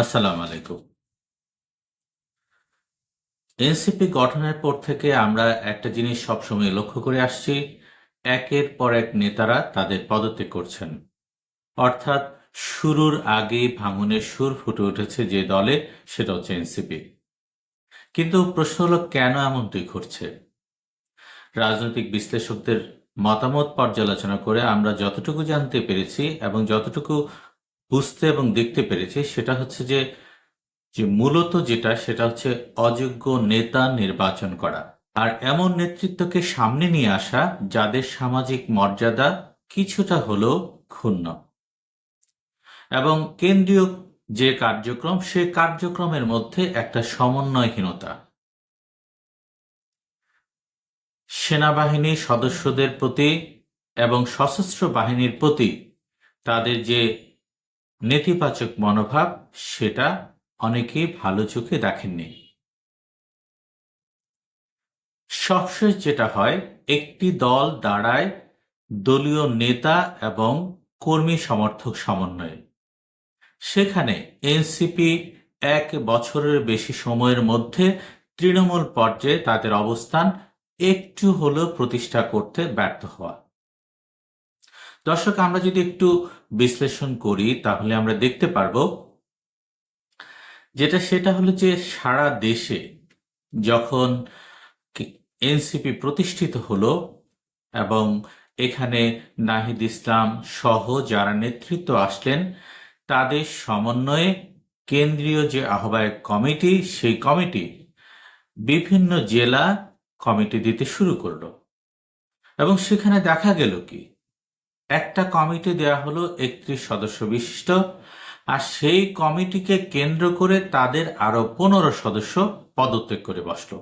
আসসালামু আলাইকুম। এনসিপি গঠনের পর থেকে আমরা একটা জিনিস সবসময় লক্ষ্য করে আসছি, একের পর এক নেতারা তাদের পদত্যাগ করছেন। অর্থাৎ শুরুর আগেই ভাঙনের সুর ফুটে উঠেছে যে দলে, সেটা হচ্ছে এনসিপি। কিন্তু প্রশ্ন হলো, কেন এমনটি ঘটছে? রাজনৈতিক বিশ্লেষকদের মতামত পর্যালোচনা করে আমরা যতটুকু জানতে পেরেছি এবং যতটুকু বুঝতে এবং দেখতে পেরেছি, সেটা হচ্ছে যে যে মূলত যেটা, সেটা হচ্ছে অযোগ্য নেতা নির্বাচন করা। আর এমন নেতৃত্বকে সামনে নিয়ে আসা, যাদের সামাজিক মর্যাদা কিছুটা হলেও ক্ষুণ্ণ। এবং কেন্দ্রীয় যে কার্যক্রম সে কার্যক্রমের মধ্যে একটা সমন্বয়হীনতা। সেনাবাহিনীর সদস্যদের প্রতি এবং সশস্ত্র বাহিনীর প্রতি তাদের যে নেতিবাচক মনোভাব সেটা অনেকে ভালো চোখে দেখেননি। সবশেষ যেটা হয়, একটি দল দাঁড়ায় দলীয় নেতা এবং কর্মী সমর্থক সমন্বয়ে। সেখানে এনসিপি এক বছরের বেশি সময়ের মধ্যে তৃণমূল পর্যায়ে তাদের অবস্থান একটু হলেও প্রতিষ্ঠা করতে ব্যর্থ হওয়া। দর্শক, আমরা যদি একটু বিশ্লেষণ করি, তাহলে আমরা দেখতে পারব যেটা, সেটা হলো যে সারা দেশে যখন এনসিপি প্রতিষ্ঠিত হলো এবং এখানে নাহিদ ইসলাম সহ যারা নেতৃত্ব আসলেন, তাদের সমন্বয়ে কেন্দ্রীয় যে আহ্বায়ক কমিটি, সেই কমিটি বিভিন্ন জেলা কমিটি দিতে শুরু করল। এবং সেখানে দেখা গেল কি একটা কমিটি দেয়া হলো একত্রিশ সদস্য বিশিষ্ট, আর সেই কমিটিকে কেন্দ্র করে তাদের আরও পনেরো সদস্য পদত্যাগ করে বসল।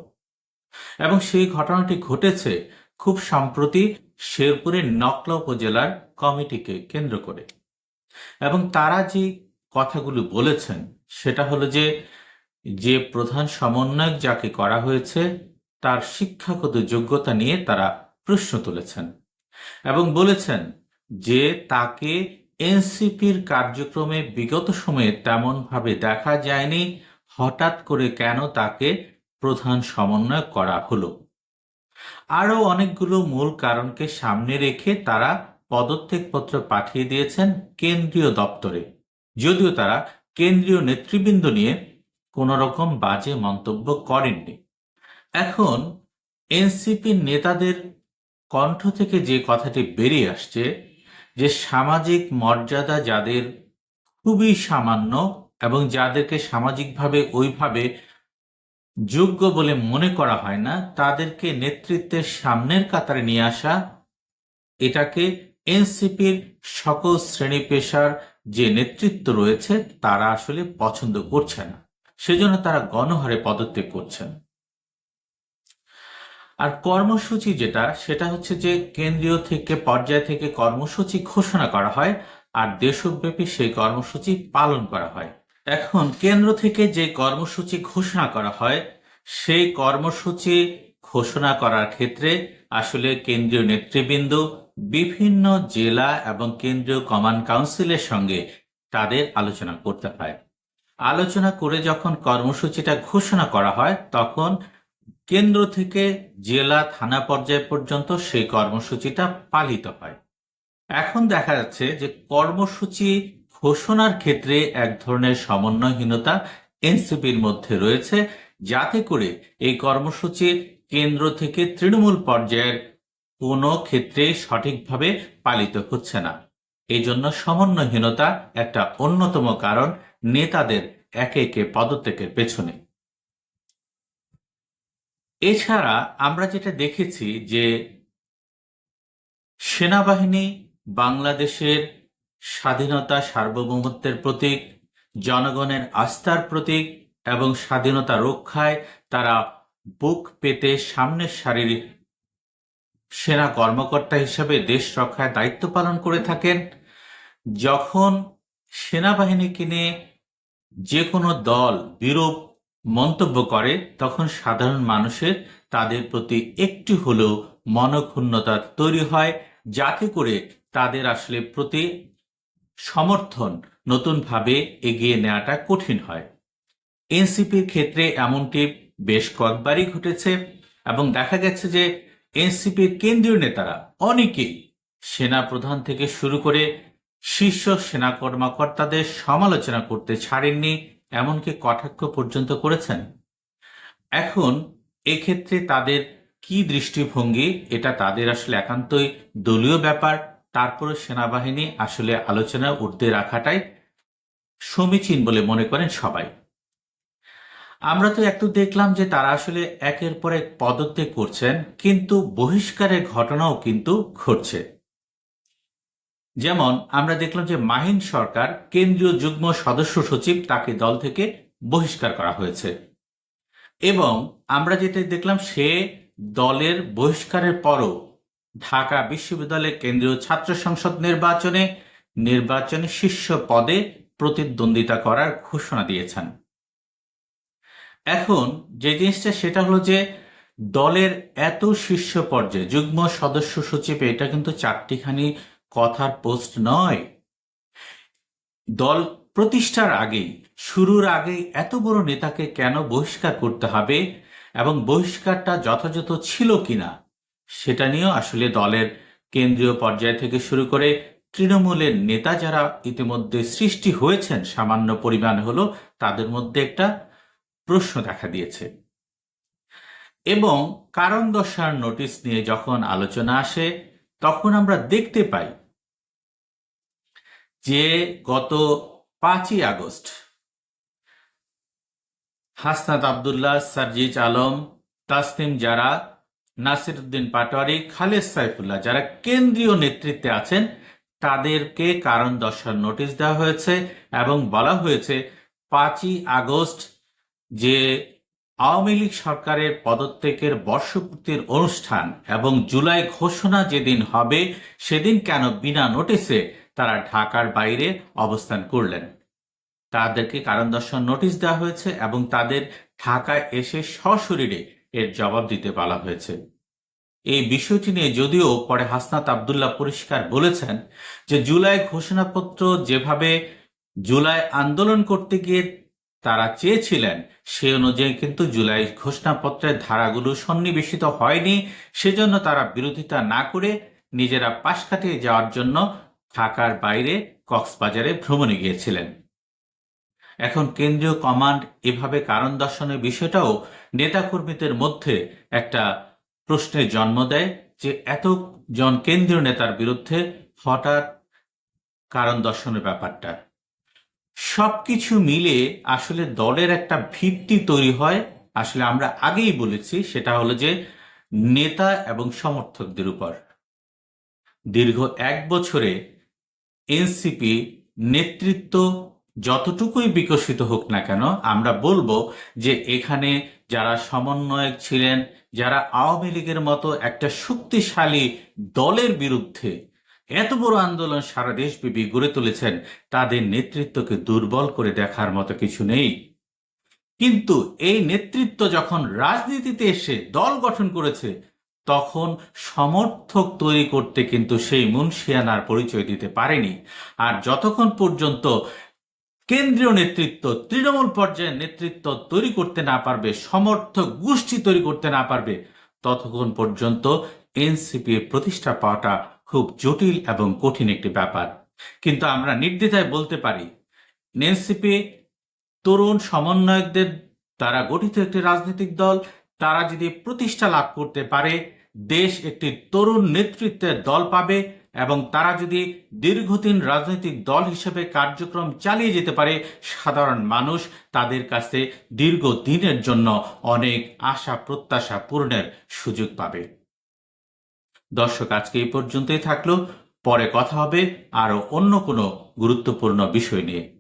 এবং সেই ঘটনাটি ঘটেছে খুব সম্প্রতি শেরপুরের নকলা উপজেলার কমিটিকে কেন্দ্র করে। এবং তারা যে কথাগুলো বলেছেন, সেটা হলো যে যে প্রধান সমন্বয়ক যাকে করা হয়েছে, তার শিক্ষাগত যোগ্যতা নিয়ে তারা প্রশ্ন তুলেছেন এবং বলেছেন যে তাকে এনসিপির কার্যক্রমে বিগত সময়ে তেমনভাবে দেখা যায়নি, হঠাৎ করে কেন তাকে প্রধান সমন্বয় করা হলো। আরও অনেকগুলো মূল কারণকে সামনে রেখে তারা পদত্যাগপত্র পাঠিয়ে দিয়েছেন কেন্দ্রীয় দপ্তরে। যদিও তারা কেন্দ্রীয় নেতৃবৃন্দ নিয়ে কোন রকম বাজে মন্তব্য করেননি। এখন এনসিপির নেতাদের কণ্ঠ থেকে যে কথাটি বেরিয়ে আসছে যে সামাজিক মর্যাদা যাদের খুবই সামান্য এবং যাদেরকে সামাজিকভাবে ওইভাবে যোগ্য বলে মনে করা হয় না, তাদেরকে নেতৃত্বের সামনের কাতারে নিয়ে আসা, এটাকে এনসিপির সকল শ্রেণি পেশার যে নেতৃত্ব রয়েছে, তারা আসলে পছন্দ করছে না। সেজন্য তারা গণহারে পদত্যাগ করছেন। আর কর্মসূচি যেটা, সেটা হচ্ছে যে কেন্দ্রীয় থেকে, পর্যায় থেকে কর্মসূচি ঘোষণা করা হয় আর দেশব্যাপী সেই কর্মসূচি পালন করা হয়। এখন কেন্দ্র থেকে যে কর্মসূচি ঘোষণা করা হয়, সেই কর্মসূচি ঘোষণা করার ক্ষেত্রে আসলে কেন্দ্রীয় নেতৃবৃন্দ, বিভিন্ন জেলা এবং কেন্দ্রীয় কমান্ড কাউন্সিলের সঙ্গে তাদের আলোচনা করতে হয়। আলোচনা করে যখন কর্মসূচিটা ঘোষণা করা হয়, তখন কেন্দ্র থেকে জেলা থানা পর্যায় পর্যন্ত সেই কর্মসূচিটা পালিত হয়। এখন দেখা যাচ্ছে যে কর্মসূচি ঘোষণার ক্ষেত্রে এক ধরনের সমন্বয়হীনতা এনসিপির মধ্যে রয়েছে, যাতে করে এই কর্মসূচি কেন্দ্র থেকে তৃণমূল পর্যায়ের কোনো ক্ষেত্রে সঠিকভাবে পালিত হচ্ছে না। এই জন্য সমন্বয়হীনতা একটা অন্যতম কারণ, নেতাদের একে একে পদত্যাগের পেছনে। এছাড়া আমরা যেটা দেখেছি যে সেনাবাহিনী বাংলাদেশের স্বাধীনতা সার্বভৌমত্বের প্রতীক, জনগণের আস্থার প্রতীক এবং স্বাধীনতা রক্ষায় তারা বুক পেতে সামনের সারির সেনা কর্মকর্তা হিসেবে দেশ রক্ষায় দায়িত্ব পালন করে থাকেন। যখন সেনাবাহিনীকে নিয়ে যে কোনো দল বিরূপ মন্তব্য করে, তখন সাধারণ মানুষের তাদের প্রতি একটু হলেও মনক্ষুণ্ণতা তৈরি হয় যাতে করে তাদের আসলে প্রতি সমর্থন নতুনভাবে এগিয়ে নেওয়াটা কঠিন হয়। এনসিপির ক্ষেত্রে এমনটি বেশ কয়েকবারই ঘটেছে এবং দেখা গেছে যে এনসিপির কেন্দ্রীয় নেতারা অনেকেই সেনা প্রধান থেকে শুরু করে শীর্ষ সেনা কর্মকর্তাদের সমালোচনা করতে ছাড়েননি এমনকি কটাক্ষ পর্যন্ত করেছেন? এখন, এক্ষেত্রে তাদের কি দৃষ্টিভঙ্গি? এটা তাদের আসলে একান্তই দলীয় ব্যাপার। তারপরে সেনাবাহিনী আসলে আলোচনা উঠতে রাখাটাই সমীচীন বলে মনে করেন সবাই। আমরা তো একটু দেখলাম যে তারা আসলে একের পর এক পদত্যাগ করছেন, কিন্তু বহিষ্কারের ঘটনাও কিন্তু ঘটছে। যেমন আমরা দেখলাম যে মাহিন সরকার কেন্দ্রীয় যুগ্ম সদস্য সচিব তাকে দল থেকে বহিষ্কার করা হয়েছে। এবং আমরা যেটা দেখলাম সে দলের বহিষ্কারের পরও ঢাকা বিশ্ববিদ্যালয়ের কেন্দ্রীয় ছাত্র সংসদ নির্বাচনে নির্বাচনে শীর্ষ পদে প্রতিদ্বন্দ্বিতা করার ঘোষণা দিয়েছেন। এখন যে জিনিসটা সেটা হলো যে দলের এত শীর্ষ পর্যায়ে যুগ্ম সদস্য সচিব এটা কিন্তু চারটিখানি কথার পোস্ট নয়। দল প্রতিষ্ঠার আগেই শুরুর আগেই এত বড় নেতাকে কেন বহিষ্কার করতে হবে এবং বহিষ্কারটা যথাযথ ছিল কিনা, সেটা নিয়েও আসলে দলের কেন্দ্রীয় পর্যায় থেকে শুরু করে তৃণমূলের নেতা যারা ইতিমধ্যে সৃষ্টি হয়েছেন, সামান্য পরিমাণ হলো, তাদের মধ্যে একটা প্রশ্ন দেখা দিয়েছে। এবং কারণ দশার নোটিশ নিয়ে যখন আলোচনা আসে, তখন আমরা দেখতে পাই যে গত পাঁচই আগস্ট হাসনাত আবদুল্লাহ, সারজিজ আলম, তাসনিম যারা নাসিরুদ্দিন পাটোয়ারি, খালেদ সাইফুল্লাহ যারা কেন্দ্রীয় নেতৃত্বে আছেন, তাদেরকে কারণ দর্শার নোটিশ দেওয়া হয়েছে এবং বলা হয়েছে পাঁচই আগস্ট যে আওয়ামী লীগ সরকারের পদত্যাগের বর্ষপূর্তির অনুষ্ঠান এবং জুলাই ঘোষণা যেদিন হবে, সেদিন কেন বিনা নোটিসে তারা ঢাকার বাইরে অবস্থান করলেন। তাদেরকে কারণ দর্শন নোটিশ দেওয়া হয়েছে এবং তাদের ঢাকায় এসে সশরীরে এর জবাব দিতে বলা হয়েছে। এই বিষয়টি নিয়ে যদিও পরে হাসনাত আবদুল্লাহ পরিষ্কার বলেছেন যে জুলাই ঘোষণাপত্র যেভাবে জুলাই আন্দোলন করতে গিয়ে তারা চেয়েছিলেন, সে অনুযায়ী কিন্তু জুলাই ঘোষণাপত্রের ধারাগুলো সন্নিবেশিত হয়নি। সেজন্য তারা বিরোধিতা না করে নিজেরা পাশ কাটিয়ে যাওয়ার জন্য ঢাকার বাইরে কক্সবাজারে ভ্রমণে গিয়েছিলেন। এখন কেন্দ্রীয় কমান্ড এভাবে কারণ দর্শনের বিষয়টাও নেতাকর্মীদের মধ্যে একটা প্রশ্নের জন্ম দেয় যে এতজন কেন্দ্রীয় নেতার বিরুদ্ধে হঠাৎ কারণ দর্শনের ব্যাপারটা। সবকিছু মিলে আসলে দলের একটা ভিত্তি তৈরি হয়। আসলে আমরা আগেই বলেছি, সেটা হলো যে নেতা এবং সমর্থকদের উপর। দীর্ঘ এক বছরে এনসিপি নেতৃত্ব যতটুকুই বিকশিত হোক না কেন, আমরা বলব যে এখানে যারা সমন্বয়ক ছিলেন, যারা আওয়ামী লীগের মতো একটা শক্তিশালী দলের বিরুদ্ধে এত বড় আন্দোলন সারা দেশব্যাপী গড়ে তুলেছেন, তাদের নেতৃত্বকে দুর্বল করে দেখার মতো কিছু নেই। কিন্তু এই নেতৃত্ব যখন রাজনীতিতে এসে দল গঠন করেছে তখন সমর্থক তৈরি করতে কিন্তু সেই মুন্সিয়ানার পরিচয় দিতে পারেনি। আর যতক্ষণ পর্যন্ত কেন্দ্রীয় নেতৃত্ব, তৃণমূল পর্যায়ের নেতৃত্ব তৈরি করতে না পারবে, সমর্থক গোষ্ঠী তৈরি করতে না পারবে, ততক্ষণ পর্যন্ত এনসিপির প্রতিষ্ঠা পাওয়াটা খুব জটিল এবং কঠিন একটি ব্যাপার। কিন্তু আমরা নির্দ্বিধায় বলতে পারি, এনসিপি তরুণ সমন্বয়কদের দ্বারা গঠিত একটি রাজনৈতিক দল, তারা যদি প্রতিষ্ঠা লাভ করতে পারে দেশ একটি তরুণ নেতৃত্বের দল পাবে এবং তারা যদি দীর্ঘদিন রাজনৈতিক দল হিসেবে কার্যক্রম চালিয়ে যেতে পারে, সাধারণ মানুষ তাদের কাছে দীর্ঘদিনের জন্য অনেক আশা প্রত্যাশা পূরণের সুযোগ পাবে। দর্শক, আজকে এই পর্যন্তই থাকল। পরে কথা হবে আরও অন্য কোনো গুরুত্বপূর্ণ বিষয় নিয়ে।